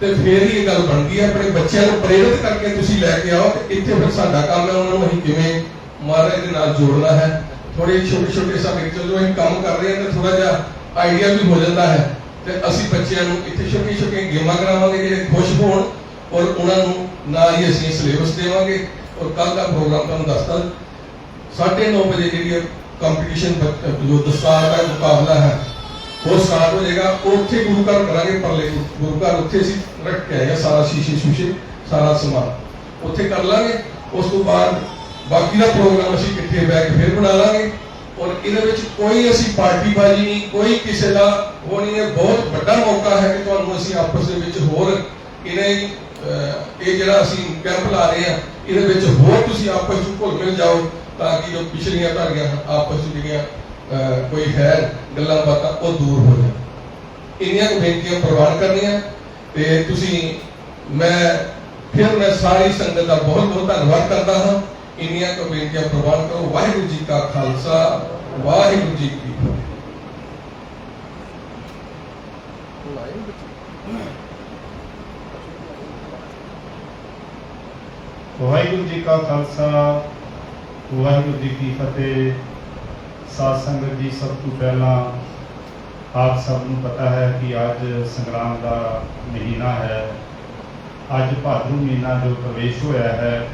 ਤੇ ਫੇਰ ਹੀ ਇਹ ਗੱਲ ਬਣਦੀ ਹੈ, ਆਪਣੇ ਬੱਚਿਆਂ ਨੂੰ ਪ੍ਰੇਰਿਤ ਕਰਕੇ ਤੁਸੀਂ ਲੈ ਕੇ ਆਓ ਇੱਥੇ ਫਿਰ ਸਾਡਾ ਕੰਮ ਹੈ, ਉਹਨਾਂ ਨੂੰ ਅਸੀਂ ਕਿਵੇਂ ਮਹਾਰਾਜ ਦੇ ਨਾਲ ਜੋੜਨਾ ਹੈ। ਥੋੜੇ ਛੋਟੇ ਛੋਟੇ ਸਾਡੇ ਜਦੋਂ ਅਸੀਂ ਕੰਮ ਕਰ ਰਹੇ ਹਾਂ ਤਾਂ ਥੋੜਾ ਜਿਹਾ ਆਈਡੀਆ ਵੀ ਹੋ ਜਾਂਦਾ ਹੈ ਤੇ ਅਸੀਂ ਬੱਚਿਆਂ ਨੂੰ ਇੱਥੇ ਛੋਟੀਆਂ ਛੋਟੀਆਂ ਗੇਮਾਂ ਕਰਾਵਾਂਗੇ, ਜਿਹੜੇ ਖੁਸ਼ ਹੋਣ ਔਰ ਉਹਨਾਂ ਨੂੰ ਨਾਲ ਹੀ ਅਸੀਂ ਸਿਲੇਬਸ ਦੇਵਾਂਗੇ। ਔਰ ਕੱਲ ਦਾ ਪ੍ਰੋਗਰਾਮ ਤੁਹਾਨੂੰ ਦੱਸਦਾ 9:30 ਵਜੇ ਜਿਹੜੀ ਕੰਪੀਟੀਸ਼ਨ ਜੋ ਦਸਤਾਰ ਦਾ ਮੁਕਾਬਲਾ ਹੈ, ਉਹ ਸਟਾਰਟ ਹੋ ਜਾਏਗਾ। ਉੱਥੇ ਗੁਰੂ ਘਰ ਕਰਾਂਗੇ, ਪਰਲੇ ਗੁਰੂ- ਘਰ ਉੱਥੇ ਅਸੀਂ ਰੱਖ ਕੇ ਆਏਗਾ, ਸਾਰਾ ਸ਼ੀਸ਼ੇ ਸ਼ੂਸ਼ੇ, ਸਾਰਾ ਸਮਾਨ। ਉੱਥੇ ਕਰ ਲਾਂਗੇ। ਉਸ ਤੋਂ ਬਾਅਦ ਬਾਕੀ ਦਾ ਪ੍ਰੋਗਰਾਮ ਅਸੀਂ ਇਕੱਠੇ ਬੈਠ ਕੇ ਫਿਰ ਬਣਾ ਲਾਂਗੇ। ਔਰ ਇਹਦੇ ਵਿੱਚ ਕੋਈ ਅਸੀਂ ਪਾਰਟੀਬਾਜ਼ੀ ਨਹੀਂ, ਕੋਈ ਕਿਸੇ ਦਾ ਉਹ ਨਹੀਂ ਹੈ। ਬਹੁਤ ਵੱਡਾ ਮੌਕਾ ਹੈ ਕਿ ਤੁਹਾਨੂੰ ਅਸੀਂ ਆਪਸ ਦੇ ਵਿੱਚ ਹੋਰ ਇਹਨੇ ਇਹ ਜਿਹੜਾ ਅਸੀਂ ਕੈਂਪ ਲਾ ਰਹੇ ਹਾਂ, ਇਹਦੇ ਵਿੱਚ ਹੋਰ ਤੁਸੀਂ ਆਪਸ ਵਿੱਚ ਘੁਲ ਮਿਲ ਜਾਓ। ਤਾਂ ਕਿ ਜੋ ਪਿਛਲੀਆਂ ਧਾਰੀਆਂ ਆਪਸ ਵਿੱਚ ਜਿਹੜੀਆਂ ਕੋਈ ਹੈ, ਗੱਲਾਂ ਬਾਤਾਂ ਉਹ ਦੂਰ ਹੋ ਜਾਣ। ਇੰਨੀਆਂ ਕੁ ਬੇਨਤੀਆਂ ਪ੍ਰਵਾਨ ਕਰਨੀਆਂ। ਤੇ ਤੁਸੀਂ, ਮੈਂ ਫਿਰ ਮੈਂ ਸਾਰੀ ਸੰਗਤ ਦਾ ਬਹੁਤ ਬਹੁਤ ਧੰਨਵਾਦ ਕਰਦਾ ਹਾਂ। ਇੰਨੀਆਂ ਕੁ ਬੇਨਤੀਆਂ ਪ੍ਰਵਾਨ ਕਰੋ। ਵਾਹਿਗੁਰੂ ਜੀ ਕਾ ਖਾਲਸਾ, ਵਾਹਿਗੁਰੂ ਜੀ ਕੀ ਫਤਿਹ। ਵਾਹਿਗੁਰੂ ਜੀ ਕਾ ਖਾਲਸਾ ਵਾਹਿਗੁਰੂ ਜੀ ਕੀ ਫਤਿਹ। ਸਾਧ ਸੰਗਤ ਜੀ, ਸਭ ਤੋਂ ਪਹਿਲਾਂ ਆਪ ਸਭ ਨੂੰ ਪਤਾ ਹੈ ਕਿ ਅੱਜ ਸੰਗਰਾਮ ਦਾ ਮਹੀਨਾ ਹੈ। ਅੱਜ ਭਾਦਰੂ ਮਹੀਨਾ ਜੋ ਪ੍ਰਵੇਸ਼ ਹੋਇਆ ਹੈ,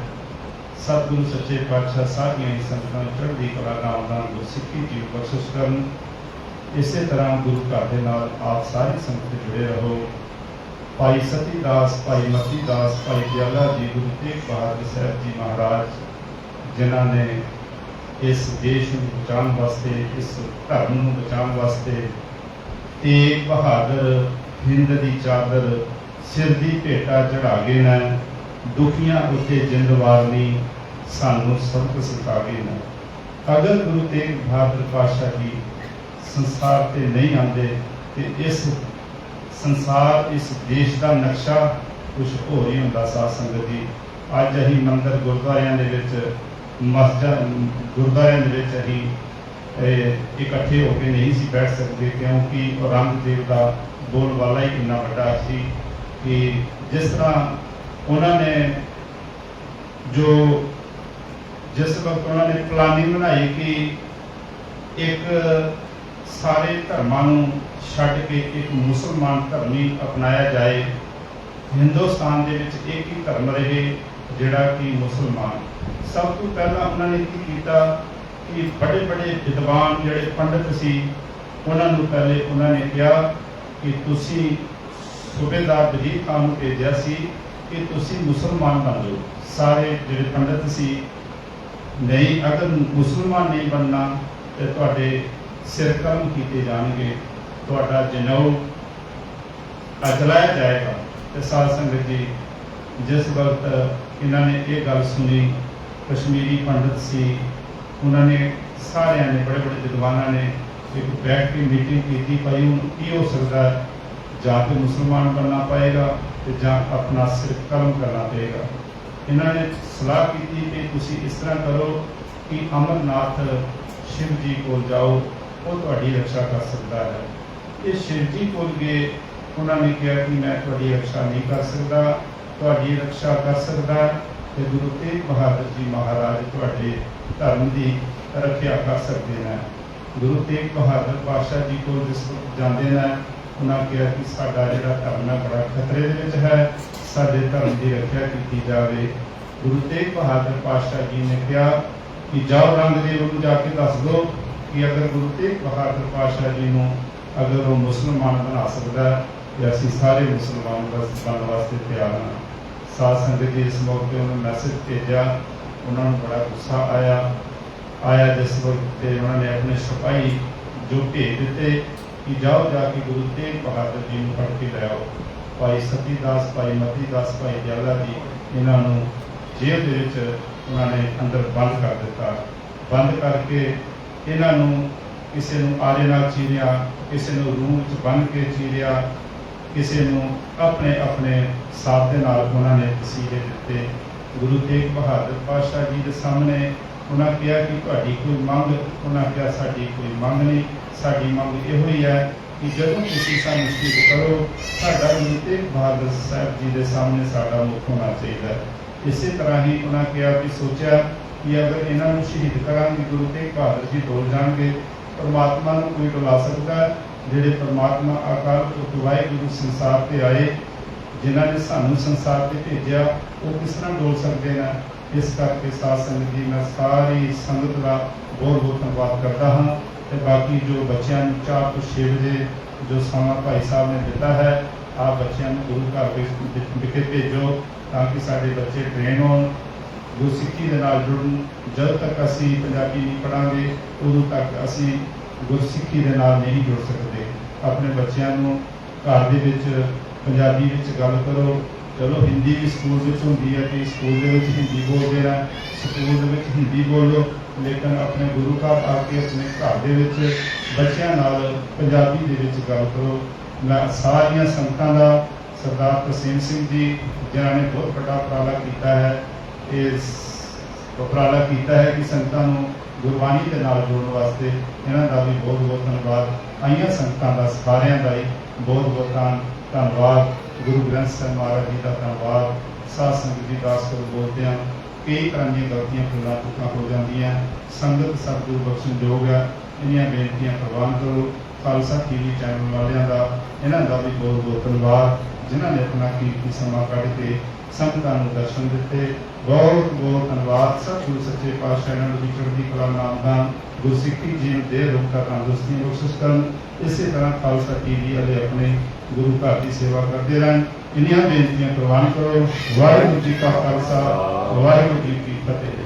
ਸਤਿਗੁਰੂ ਸੱਚੇ ਪਾਤਸ਼ਾਹ ਸਾਰੀਆਂ ਹੀ ਸੰਗਤਾਂ ਨੂੰ ਚੜ੍ਹਦੀ ਕਲਾ ਦਾ ਆਨੰਦ ਗੁਰਸਿੱਖੀ ਜੀ ਬਖਸ਼ਿਸ਼ ਕਰਨ। ਇਸੇ ਤਰ੍ਹਾਂ ਗੁਰੂ ਘਰ ਦੇ ਨਾਲ ਆਪ ਸਾਰੀ ਸੰਗਤ ਜੁੜੇ ਰਹੋ। ਭਾਈ ਸਤੀ ਦਾਸ ਭਾਈ ਮਤੀ ਦਾਸ ਭਾਈ ਦਿਆਲਾ ਜੀ, ਗੁਰੂ ਤੇਗ ਬਹਾਦਰ ਸਾਹਿਬ ਜੀ ਮਹਾਰਾਜ ਜਿਨ੍ਹਾਂ ਨੇ ਇਸ ਦੇਸ਼ ਨੂੰ ਬਚਾਉਣ ਵਾਸਤੇ, ਇਸ ਧਰਮ ਨੂੰ ਬਚਾਉਣ ਵਾਸਤੇ ਤੇਗ ਬਹਾਦਰ ਹਿੰਦ ਦੀ ਚਾਦਰ ਸਿਰ ਦੀ ਭੇਟਾ ਚੜਾ ਗਏ ਨੇ, ਦੁਖੀਆਂ ਉੱਤੇ ਜਿੰਦ ਵਾਰਨੀ ਸਾਨੂੰ ਸਬਕ ਸਿਖਾ ਨੇ। ਅਗਰ ਗੁਰੂ ਤੇਗ ਬਹਾਦਰ ਪਾਤਸ਼ਾਹ ਜੀ ਸੰਸਾਰ ਤੇ ਨਹੀਂ ਆਉਂਦੇ ਤੇ ਇਸ ਸੰਸਾਰ, ਇਸ ਦੇਸ਼ ਦਾ ਨਕਸ਼ਾ ਕੁਝ ਹੋਰ ਹੀ ਹੁੰਦਾ ਸਾਧ ਸੰਗਤ ਜੀ। ਅੱਜ ਅਸੀਂ ਮੰਦਰ ਗੁਰਦੁਆਰਿਆਂ ਦੇ ਵਿੱਚ ਮਸਜਿਦ ਗੁਰਦੁਆਰਿਆਂ ਦੇ ਵਿੱਚ ਅਸੀਂ ਇਕੱਠੇ ਹੋ ਕੇ ਨਹੀਂ ਸੀ ਬੈਠ ਸਕਦੇ ਕਿਉਂਕਿ ਔਰੰਗਜ਼ੇਬ ਦਾ ਬੋਲਬਾਲਾ ਹੀ ਕਿੰਨਾ ਵੱਡਾ ਸੀ ਕਿ ਜਿਸ ਤਰ੍ਹਾਂ ਉਹਨਾਂ ਨੇ ਜੋ ਜਿਸ ਵਕਤ ਉਹਨਾਂ ਨੇ ਪਲਾਨਿੰਗ ਬਣਾਈ ਕਿ ਇੱਕ ਸਾਰੇ ਧਰਮਾਂ ਨੂੰ ਛੱਡ ਕੇ ਇੱਕ ਮੁਸਲਮਾਨ ਧਰਮ ਹੀ ਅਪਣਾਇਆ ਜਾਏ, ਹਿੰਦੁਸਤਾਨ ਦੇ ਵਿੱਚ ਇੱਕ ਹੀ ਧਰਮ ਰਹੇ ਜਿਹੜਾ ਕਿ ਮੁਸਲਮਾਨ ਸਭ ਤੋਂ ਪਹਿਲਾਂ ਉਹਨਾਂ ਨੇ ਕੀ ਕੀਤਾ ਕਿ ਬੜੇ ਬੜੇ ਵਿਦਵਾਨ ਜਿਹੜੇ ਪੰਡਤ ਸੀ, ਉਹਨਾਂ ਨੂੰ ਪਹਿਲੇ ਉਹਨਾਂ ਨੇ ਕਿਹਾ ਕਿ ਤੁਸੀਂ ਸੂਬੇਦਾਰ ਵਜ਼ੀਰ ਖਾਨ ਨੂੰ ਭੇਜਿਆ ਸੀ ਕਿ ਤੁਸੀਂ ਮੁਸਲਮਾਨ ਬਣ ਜਾਓ। ਸਾਰੇ ਜਿਹੜੇ ਪੰਡਤ ਸੀ, ਨਹੀਂ, ਅਗਰ ਮੁਸਲਮਾਨ ਨਹੀਂ ਬਣਨਾ ਤੇ ਤੁਹਾਡੇ ਸਿਰ ਕਲਮ ਕੀਤੇ ਜਾਣਗੇ, ਤੁਹਾਡਾ ਜਨੇਊ ਅਜਲਾਇਆ ਜਾਏਗਾ। ਤੇ ਸਾਧ ਸੰਗਤ ਜੀ, ਜਿਸ ਵਕਤ ਇਹਨਾਂ ਨੇ ਇਹ ਗੱਲ ਸੁਣੀ ਕਸ਼ਮੀਰੀ ਪੰਡਤ ਸੀ। ਉਹਨਾਂ ਨੇ ਸਾਰਿਆਂ ਨੇ, ਬੜੇ ਬੜੇ ਵਿਦਵਾਨਾਂ ਨੇ ਇੱਕ ਬੈਠ ਕੇ ਮੀਟਿੰਗ ਕੀਤੀ, ਭਾਈ ਹੁਣ ਕੀ ਹੋ ਸਕਦਾ ਜਾਂ ਤੇ ਮੁਸਲਮਾਨ ਬਣਨਾ ਪਏਗਾ ਤੇ ਜਾਂ ਆਪਣਾ ਸਿਰ ਕਲਮ ਕਰਨਾ ਪਏਗਾ। ਇਹਨਾਂ ਨੇ ਸਲਾਹ ਕੀਤੀ ਕਿ ਤੁਸੀਂ ਇਸ ਤਰ੍ਹਾਂ ਕਰੋ ਕਿ ਅਮਰਨਾਥ ਸ਼ਿਵ ਜੀ ਕੋਲ ਜਾਓ, ਉਹ ਤੁਹਾਡੀ ਰੱਖਿਆ ਕਰ ਸਕਦਾ ਹੈ। ਇਹ ਸ਼ਿਵ ਜੀ ਕੋਲ ਗਏ, ਉਹਨਾਂ ਨੇ ਕਿਹਾ ਕਿ ਮੈਂ ਤੁਹਾਡੀ ਰੱਖਿਆ ਨਹੀਂ ਕਰ ਸਕਦਾ, ਤੁਹਾਡੀ ਰੱਖਿਆ ਕਰ ਸਕਦਾ ਤੇ ਗੁਰੂ ਤੇਗ ਬਹਾਦਰ ਜੀ ਮਹਾਰਾਜ ਤੁਹਾਡੇ ਧਰਮ ਦੀ ਰੱਖਿਆ ਕਰ ਸਕਦੇ ਨੇ। ਗੁਰੂ ਤੇਗ ਬਹਾਦਰ ਪਾਤਸ਼ਾਹ ਜੀ ਕੋਲ ਜਿਸ ਜਾਂਦੇ ਨੇ, ਉਹਨਾਂ ਕਿਹਾ ਕਿ ਸਾਡਾ ਜਿਹੜਾ ਧਰਮ ਹੈ ਬੜਾ ਖਤਰੇ ਦੇ ਵਿੱਚ ਹੈ। ਸਾਡੇ ਧਰਮ ਦੀ ਰੱਖਿਆ ਕੀਤੀ ਜਾਵੇ। ਗੁਰੂ ਤੇਗ ਬਹਾਦਰ ਪਾਤਸ਼ਾਹ ਜੀ ਨੇ ਕਿਹਾ ਕਿ ਜਾਓ ਰੰਗਦੇਵ ਨੂੰ ਜਾ ਕੇ ਦੱਸ ਦਿਓ ਕਿ ਅਗਰ ਗੁਰੂ ਤੇਗ ਬਹਾਦਰ ਪਾਤਸ਼ਾਹ ਜੀ ਨੂੰ ਅਗਰ ਉਹ ਮੁਸਲਮਾਨ ਬਣਾ ਸਕਦਾ ਹੈ, ਤੇ ਅਸੀਂ ਸਾਰੇ ਮੁਸਲਮਾਨ ਦਾ ਬਣਨ ਵਾਸਤੇ ਤਿਆਰ ਹਾਂ। ਸਾਧ ਸੰਗਤ ਜੀ, ਇਸ ਮੌਕੇ ਉਹਨੂੰ ਮੈਸੇਜ ਭੇਜਿਆ। ਉਹਨਾਂ ਨੂੰ ਬੜਾ ਗੁੱਸਾ ਆਇਆ। ਆਇਆ ਜਿਸ ਵਕਤ ਤੇ ਉਹਨਾਂ ਨੇ ਆਪਣੇ ਸਿਪਾਹੀ ਜੋ ਭੇਜ ਦਿੱਤੇ ਕਿ ਜਾਓ ਜਾ ਕੇ ਗੁਰੂ ਤੇਗ ਬਹਾਦਰ ਜੀ ਨੂੰ ਫੜ ਕੇ ਲੈ ਆਓ। ਭਾਈ ਸਤੀ ਦਾਸ ਭਾਈ ਮਤੀ ਦਾਸ ਭਾਈ ਦਿਆਲਾ ਜੀ, ਇਹਨਾਂ ਨੂੰ ਜੇਲ੍ਹ ਦੇ ਵਿੱਚ ਉਹਨਾਂ ਨੇ ਅੰਦਰ ਬੰਦ ਕਰ ਦਿੱਤਾ। ਬੰਦ ਕਰਕੇ ਇਹਨਾਂ ਨੂੰ ਕਿਸੇ ਨੂੰ ਆਲੇ ਨਾਲ ਚੀਰਿਆ, ਕਿਸੇ ਨੂੰ ਰੂਹ ਵਿੱਚ ਬੰਨ ਕੇ ਚੀਰਿਆ, ਕਿਸੇ ਨੂੰ ਆਪਣੇ ਆਪਣੇ ਸਾਥ ਦੇ ਨਾਲ ਉਹਨਾਂ ਨੇ ਤਸੀਹੇ ਦਿੱਤੇ। ਗੁਰੂ ਤੇਗ ਬਹਾਦਰ ਪਾਤਸ਼ਾਹ ਜੀ ਦੇ ਸਾਹਮਣੇ ਉਹਨਾਂ ਕਿਹਾ ਕਿ ਤੁਹਾਡੀ ਕੋਈ ਮੰਗ, ਉਹਨਾਂ ਕਿਹਾ ਸਾਡੀ ਕੋਈ ਮੰਗ ਨਹੀਂ। ਸਾਡੀ ਮੰਗ ਇਹੋ ਹੀ ਹੈ ਕਿ ਜਦੋਂ ਤੁਸੀਂ ਸਾਨੂੰ ਸ਼ਹੀਦ ਕਰੋ, ਸਾਡਾ ਗੁਰੂ ਤੇਗ ਬਹਾਦਰ ਸਾਹਿਬ ਜੀ ਦੇ ਸਾਹਮਣੇ ਸਾਡਾ ਮੁਖ ਹੋਣਾ ਚਾਹੀਦਾ ਇਸੇ ਤਰ੍ਹਾਂ ਹੀ ਉਹਨਾਂ ਕਿਹਾ ਕਿ ਸੋਚਿਆ ਕਿ ਅਗਰ ਇਹਨਾਂ ਨੂੰ ਸ਼ਹੀਦ ਕਰਾਂਗੇ, ਗੁਰੂ ਤੇਗ ਬਹਾਦਰ ਜੀ ਡੋਲ ਜਾਣਗੇ, ਪਰਮਾਤਮਾ ਨੂੰ ਕੋਈ ਡੁਲਾ ਸਕਦਾ ਜਿਹੜੇ ਪਰਮਾਤਮਾ ਅਕਾਲ ਤੋਂ ਵਾਹਿਗੁਰੂ ਸੰਸਾਰ ਤੇ ਆਏ ਜਿਨ੍ਹਾਂ ਨੇ ਸਾਨੂੰ ਸੰਸਾਰ ਤੇ ਭੇਜਿਆ, ਉਹ ਕਿਸ ਤਰ੍ਹਾਂ ਡੋਲ ਸਕਦੇ ਨੇ? ਇਸ ਕਰਕੇ ਸਾਧ ਸੰਗਤ ਜੀ, ਮੈਂ ਸਾਰੀ ਸੰਗਤ ਦਾ ਬਹੁਤ ਬਹੁਤ ਧੰਨਵਾਦ ਕਰਦਾ ਹਾਂ ਤੇ ਬਾਕੀ ਜੋ ਬੱਚਿਆਂ ਨੂੰ 4 ਤੋਂ 6 ਵਜੇ ਜੋ ਸਮਾਂ ਭਾਈ ਸਾਹਿਬ ਨੇ ਦਿੱਤਾ ਹੈ, ਆਪ ਬੱਚਿਆਂ ਨੂੰ ਗੁਰੂ ਘਰ ਵਿੱਚ ਵਿ- ਵਿਖੇ ਭੇਜੋ ਤਾਂ ਕਿ ਸਾਡੇ ਬੱਚੇ ਟ੍ਰੇਨ ਹੋਣ। ਗੁਰਸਿੱਖੀ ਦੇ ਨਾਲ ਜੁੜਨ। ਜਦ ਤੱਕ ਅਸੀਂ ਪੰਜਾਬੀ ਨਹੀਂ ਪੜਾਂਗੇ ਉਦੋਂ ਤੱਕ ਅਸੀਂ ਗੁਰਸਿੱਖੀ ਦੇ ਨਾਲ ਨਹੀਂ ਜੁੜ ਸਕਦੇ। ਆਪਣੇ ਬੱਚਿਆਂ ਨੂੰ ਘਰ ਦੇ ਵਿੱਚ ਪੰਜਾਬੀ ਵਿੱਚ ਗੱਲ ਕਰੋ, ਚਲੋ ਹਿੰਦੀ ਵੀ ਸਕੂਲ ਵਿੱਚ ਹੁੰਦੀ ਹੈ ਕਿ ਸਕੂਲ ਦੇ ਵਿੱਚ ਹਿੰਦੀ ਬੋਲਦੇ ਆ ਸਕੂਲ ਦੇ ਵਿੱਚ ਹਿੰਦੀ ਬੋਲੋ, ਲੇਕਿਨ ਆਪਣੇ ਗੁਰੂ ਘਰ ਆ ਕੇ ਆਪਣੇ ਘਰ ਦੇ ਵਿੱਚ ਬੱਚਿਆਂ ਨਾਲ ਪੰਜਾਬੀ ਦੇ ਵਿੱਚ ਗੱਲ ਕਰੋ। ਮੈਂ ਸਾਰੀਆਂ ਸੰਗਤਾਂ ਦਾ ਸਰਦਾਰ ਤਸੀਮ ਸਿੰਘ ਜੀ, ਜਿਨ੍ਹਾਂ ਨੇ ਬਹੁਤ ਵੱਡਾ ਉਪਰਾਲਾ ਕੀਤਾ ਹੈ ਇਸ ਉਪਰਾਲਾ ਕੀਤਾ ਹੈ ਕਿ ਸੰਗਤਾਂ ਨੂੰ ਗੁਰਬਾਣੀ ਦੇ ਨਾਲ ਜੋੜਨ ਵਾਸਤੇ ਇਹਨਾਂ ਦਾ ਵੀ ਬਹੁਤ ਬਹੁਤ ਧੰਨਵਾਦ। ਆਈਆਂ ਸੰਗਤਾਂ ਦਾ, ਸਾਰਿਆਂ ਦਾ ਹੀ ਬਹੁਤ ਬਹੁਤ ਧੰਨਵਾਦ ਧੰਨਵਾਦ। ਗੁਰੂ ਗ੍ਰੰਥ ਸਾਹਿਬ ਮਹਾਰਾਜ ਜੀ ਦਾ ਧੰਨਵਾਦ। ਸਾਧ ਸੰਗਤ ਜੀ ਦਾਸ ਕਰ ਬੋਲਦੇ ਹਾਂ। ਕਈ ਤਰ੍ਹਾਂ ਦੀਆਂ ਗਲਤੀਆਂ, ਭੁੱਲਾਂ ਚੁੱਕਾਂ ਹੋ ਜਾਂਦੀਆਂ। ਸੰਗਤ ਸਤਿਗੁਰੂ ਬਖਸ਼ਣ ਹੈ। ਇੰਨੀਆਂ ਬੇਨਤੀਆਂ ਪ੍ਰਵਾਨ ਕਰੋ। ਖਾਲਸਾ ਟੀਵੀ ਚੈਨਲ ਵਾਲਿਆਂ ਦਾ, ਇਹਨਾਂ ਦਾ ਵੀ ਬਹੁਤ ਬਹੁਤ ਧੰਨਵਾਦ, ਜਿਨ੍ਹਾਂ ਨੇ ਆਪਣਾ ਕੀਮਤੀ ਸਮਾਂ ਕੱਢ ਕੇ ਸੰਗਤਾਂ ਨੂੰ ਦਰਸ਼ਨ ਦਿੱਤੇ। ਬਹੁਤ ਬਹੁਤ ਧੰਨਵਾਦ। ਸਤਿਗੁਰੂ ਸੱਚੇ ਪਾਤਸ਼ਾਹ ਇਹਨਾਂ ਨੂੰ ਚੜ੍ਹਦੀ ਕਲਾ ਨਾਮ ਦਾ ਗੁਰਸਿੱਖੀ ਜੀਵਨ ਦੇ ਰੋਗਤਾ ਤੰਦਰੁਸਤੀ ਬਖਸ਼ਿਸ਼ ਕਰਨ। ਇਸੇ ਤਰ੍ਹਾਂ ਖਾਲਸਾ ਟੀਵੀ ਵਾਲੇ ਆਪਣੇ ਗੁਰੂ ਘਰ ਦੀ ਸੇਵਾ ਕਰਦੇ ਰਹਿਣ। ਇੰਨੀਆਂ ਬੇਨਤੀਆਂ ਪ੍ਰਵਾਨ ਕਰੋ। ਵਾਹਿਗੁਰੂ ਜੀ ਕਾ ਖਾਲਸਾ, ਵਾਹਿਗੁਰੂ ਜੀ ਕੀ ਫਤਿਹ।